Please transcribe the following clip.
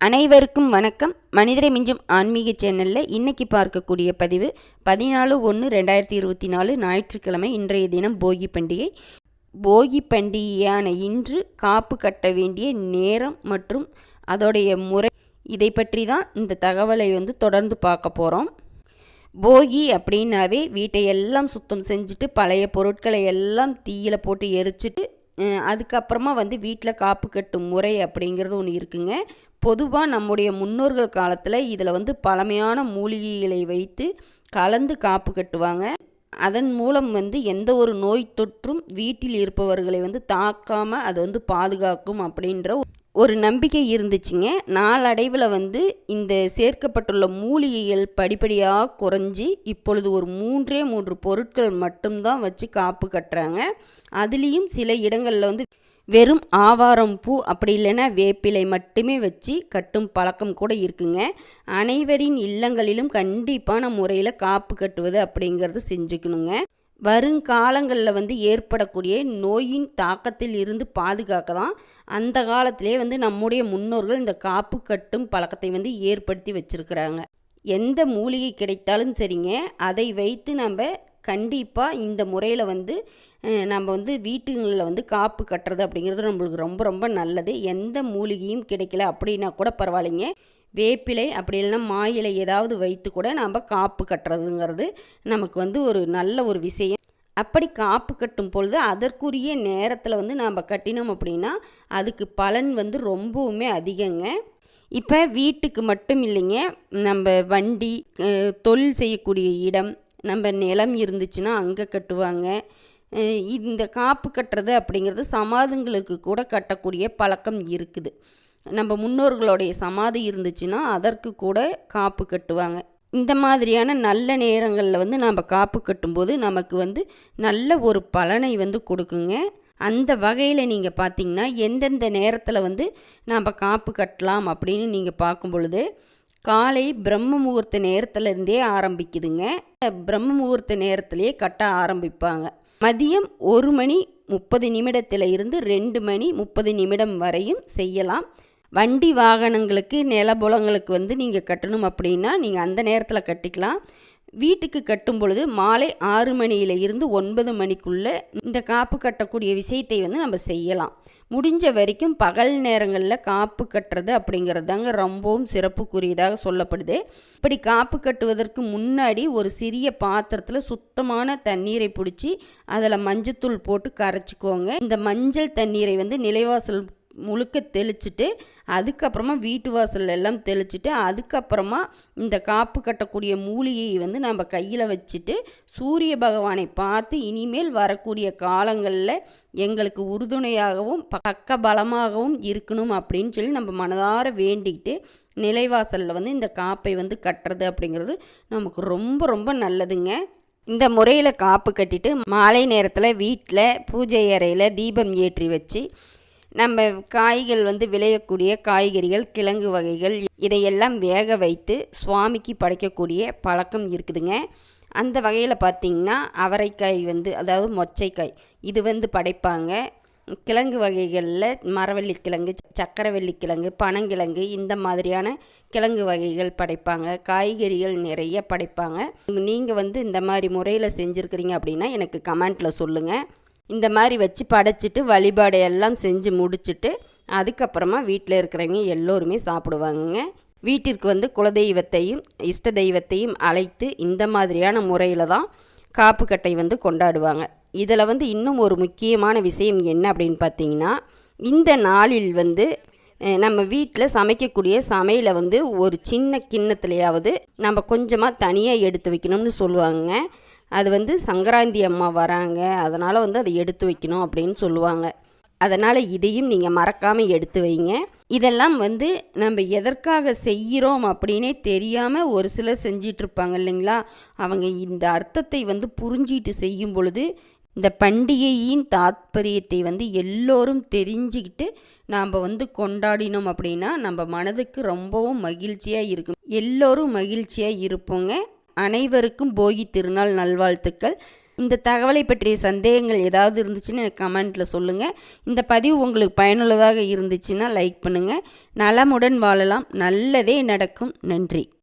அனைவருக்கும் வணக்கம். மனிதரை மிஞ்சும் ஆன்மீக சேனலில் இன்னைக்கு பார்க்கக்கூடிய பதிவு பதினாலு ஒன்று ரெண்டாயிரத்தி இருபத்தி நாலு ஞாயிற்றுக்கிழமை இன்றைய தினம் போகி பண்டிகை. போகி பண்டிகையான இன்று காப்பு கட்ட வேண்டிய நேரம் மற்றும் அதோடைய முறை. இதை பற்றி தான் இந்த தகவலை வந்து தொடர்ந்து பார்க்க போகிறோம் போகி அப்படின்னாவே வீட்டை எல்லாம் சுத்தம் செஞ்சுட்டு பழைய பொருட்களை எல்லாம் தீயில போட்டு எரிச்சிட்டு அதுக்கப்புறமா வந்து வீட்டில் காப்பு கட்டும் முறை அப்படிங்கிறது ஒன்று இருக்குங்க. பொதுவாக நம்முடைய முன்னோர்கள் காலத்தில் இதில் வந்து பழமையான மூலிகைகளை வைத்து கலந்து காப்பு கட்டுவாங்க. அதன் மூலம் வந்து எந்த ஒரு நோய் தொற்றும் வீட்டில் இருப்பவர்களை வந்து தாக்காமல் அது வந்து பாதுகாக்கும் அப்படின்ற ஒரு நம்பிக்கை இருந்துச்சுங்க. நாளடைவில் வந்து இந்த சேர்க்கப்பட்டுள்ள மூலிகைகள் படிப்படியாக குறைஞ்சி இப்பொழுது ஒரு மூன்றே மூன்று பொருட்கள் மட்டும்தான் வச்சு காப்பு கட்டுறாங்க. அதுலேயும் சில இடங்களில் வந்து வெறும் ஆவாரம் பூ அப்படி இல்லைன்னா வேப்பிலை மட்டுமே வச்சு கட்டும் பழக்கம் கூட இருக்குங்க. அனைவரின் இல்லங்களிலும் கண்டிப்பான முறையில் காப்பு கட்டுவது அப்படிங்கிறது செஞ்சுக்கணுங்க. வருங்காலங்களில் வந்து ஏற்படக்கூடிய நோயின் தாக்கத்தில் இருந்து பாதுகாக்க தான் அந்த காலத்திலே வந்து நம்முடைய முன்னோர்கள் இந்த காப்பு கட்டும் பழக்கத்தை வந்து ஏற்படுத்தி வச்சிருக்கிறாங்க. எந்த மூலிகை கிடைத்தாலும் சரிங்க. அதை வைத்து நம்ம கண்டிப்பாக இந்த முறையில் வந்து நம்ம வந்து வீட்டுங்களில் வந்து காப்பு கட்டுறது அப்படிங்கிறது நம்மளுக்கு ரொம்ப ரொம்ப நல்லது. எந்த மூலிகையும் கிடைக்கல அப்படின்னா கூட பரவாயில்லைங்க. வேப்பிலை அப்படி இல்லைன்னா மா இலை ஏதாவது வைத்து கூட நாம் காப்பு கட்டுறதுங்கிறது நமக்கு வந்து ஒரு நல்ல ஒரு விஷயம். அப்படி காப்பு கட்டும் பொழுது அதற்குரிய நேரத்தில் வந்து நாம் கட்டினோம் அப்படின்னா அதுக்கு பலன் வந்து ரொம்பவுமே அதிகங்க. இப்போ வீட்டுக்கு மட்டும் இல்லைங்க. நம்ம வண்டி தொழில் செய்யக்கூடிய இடம் நம்ம நிலம் இருந்துச்சுன்னா அங்கே கட்டுவாங்க. இந்த காப்பு கட்டுறது அப்படிங்கிறது சமாதங்களுக்கு கூட கட்டக்கூடிய பழக்கம் இருக்குது. நம்ம முன்னோர்களுடைய சமாதி இருந்துச்சுன்னா அதற்கு கூட காப்பு கட்டுவாங்க. இந்த மாதிரியான நல்ல நேரங்களில் வந்து நம்ம காப்பு கட்டும்போது நமக்கு வந்து நல்ல ஒரு பலனை வந்து கொடுக்குங்க. அந்த வகையில் நீங்கள் பார்த்தீங்கன்னா எந்தெந்த நேரத்தில் வந்து நம்ம காப்பு கட்டலாம் அப்படின்னு நீங்கள் பார்க்கும் பொழுது காலை பிரம்ம முகூர்த்த நேரத்துலேருந்தே ஆரம்பிக்குதுங்க. பிரம்ம முகூர்த்த நேரத்திலேயே கட்ட ஆரம்பிப்பாங்க. மதியம் ஒரு மணி முப்பது நிமிடத்தில் இருந்து ரெண்டு மணி முப்பது நிமிடம் வரையும் செய்யலாம். வண்டி வாகனங்களுக்கு நிலபுலங்களுக்கு வந்து நீங்கள் கட்டணும் அப்படின்னா நீங்கள் அந்த நேரத்தில் கட்டிக்கலாம். வீட்டுக்கு கட்டும் பொழுது மாலை ஆறு மணியில இருந்து ஒன்பது மணிக்குள்ளே இந்த காப்பு கட்டக்கூடிய விஷயத்தை வந்து நம்ம செய்யலாம். முடிஞ்ச வரைக்கும் பகல் நேரங்களில் காப்பு கட்டுறது அப்படிங்கிறது தாங்க ரொம்பவும் சிறப்புக்குரியதாக சொல்லப்படுது. இப்படி காப்பு கட்டுவதற்கு முன்னாடி ஒரு சிறிய பாத்திரத்தில் சுத்தமான தண்ணீரை பிடிச்சி அதில் மஞ்சத்தூள் போட்டு கரைச்சிக்கோங்க. இந்த மஞ்சள் தண்ணீரை வந்து நிலைவாசல் முழுக்க தெளிச்சிட்டு அதுக்கப்புறமா வீட்டு வாசல் எல்லாம் தெளிச்சிட்டு அதுக்கப்புறமா இந்த காப்பு கட்டக்கூடிய மூலிகையை வந்து நம்ம கையில் வச்சுட்டு சூரிய பகவானை பார்த்து இனிமேல் வரக்கூடிய காலங்களில் எங்களுக்கு உறுதுணையாகவும் பக்க பலமாகவும் இருக்கணும் அப்படின்னு சொல்லி நம்ம மனதார வேண்டிக்கிட்டு நிலைவாசலில் வந்து இந்த காப்பை வந்து கட்டுறது அப்படிங்கிறது நமக்கு ரொம்ப ரொம்ப நல்லதுங்க. இந்த முறையில் காப்பு கட்டிட்டு மாலை நேரத்தில் வீட்டில் பூஜை அறையில் தீபம் ஏற்றி வச்சு நம்ம காய்கள் வந்து விளையக்கூடிய காய்கறிகள் கிழங்கு வகைகள் இதையெல்லாம் வேக வைத்து சுவாமிக்கு படைக்கக்கூடிய பழக்கம் இருக்குதுங்க. அந்த வகையில் பார்த்திங்கன்னா அவரைக்காய் வந்து அதாவது மொச்சைக்காய் இது வந்து படைப்பாங்க. கிழங்கு வகைகளில் மரவள்ளி கிழங்கு சக்கரவள்ளி கிழங்கு பனங்கிழங்கு இந்த மாதிரியான கிழங்கு வகைகள் படைப்பாங்க. காய்கறிகள் நிறைய படைப்பாங்க. நீங்கள் வந்து இந்த மாதிரி முறையில் செஞ்சுருக்கிறீங்க அப்படின்னா எனக்கு கமெண்ட்டில் சொல்லுங்கள் இந்த மாதிரி வச்சு படைச்சிட்டு வழிபாடு எல்லாம் செஞ்சு முடிச்சுட்டு அதுக்கப்புறமா வீட்டில் இருக்கிறவங்க எல்லோருமே சாப்பிடுவாங்கங்க. வீட்டிற்கு வந்து குலதெய்வத்தையும் இஷ்ட தெய்வத்தையும் அழைத்து இந்த மாதிரியான முறையில் தான் காப்புக்கட்டை வந்து கொண்டாடுவாங்க. இதில் வந்து இன்னும் ஒரு முக்கியமான விஷயம் என்ன அப்படின்னு பார்த்தீங்கன்னா இந்த நாளில் வந்து நம்ம வீட்டில் சமைக்கக்கூடிய சமையலை வந்து ஒரு சின்ன கிண்ணத்துலையாவது நம்ம கொஞ்சமாக தனியாக எடுத்து வைக்கணும்னு சொல்லுவாங்க அது வந்து சங்கராந்தி அம்மா வராங்க. அதனால் வந்து அதை எடுத்து வைக்கணும் அப்படின்னு சொல்லுவாங்க. அதனால் இதையும் நீங்கள் மறக்காமல் எடுத்து வைங்க. இதெல்லாம் வந்து நம்ம எதற்காக செய்கிறோம் அப்படின்னே தெரியாமல் ஒரு சிலர் செஞ்சிட்ருப்பாங்க இல்லைங்களா? அவங்க இந்த அர்த்தத்தை வந்து புரிஞ்சிட்டு செய்யும் பொழுது இந்த பண்டிகையின் தாத்பரியத்தை வந்து எல்லோரும் தெரிஞ்சுக்கிட்டு நாம் வந்து கொண்டாடினோம் அப்படின்னா நம்ம மனதுக்கு ரொம்பவும் மகிழ்ச்சியாக இருக்கும். எல்லோரும் மகிழ்ச்சியாக இருப்போங்க. அனைவருக்கும் போகி திருநாள் நல்வாழ்த்துக்கள். இந்த தகவலை பற்றிய சந்தேகங்கள் ஏதாவது இருந்துச்சுன்னு எனக்கு கமெண்ட்டில் சொல்லுங்கள் இந்த பதிவு உங்களுக்கு பயனுள்ளதாக இருந்துச்சுன்னா லைக் பண்ணுங்கள் நலமுடன் வாழலாம். நல்லதே நடக்கும். நன்றி.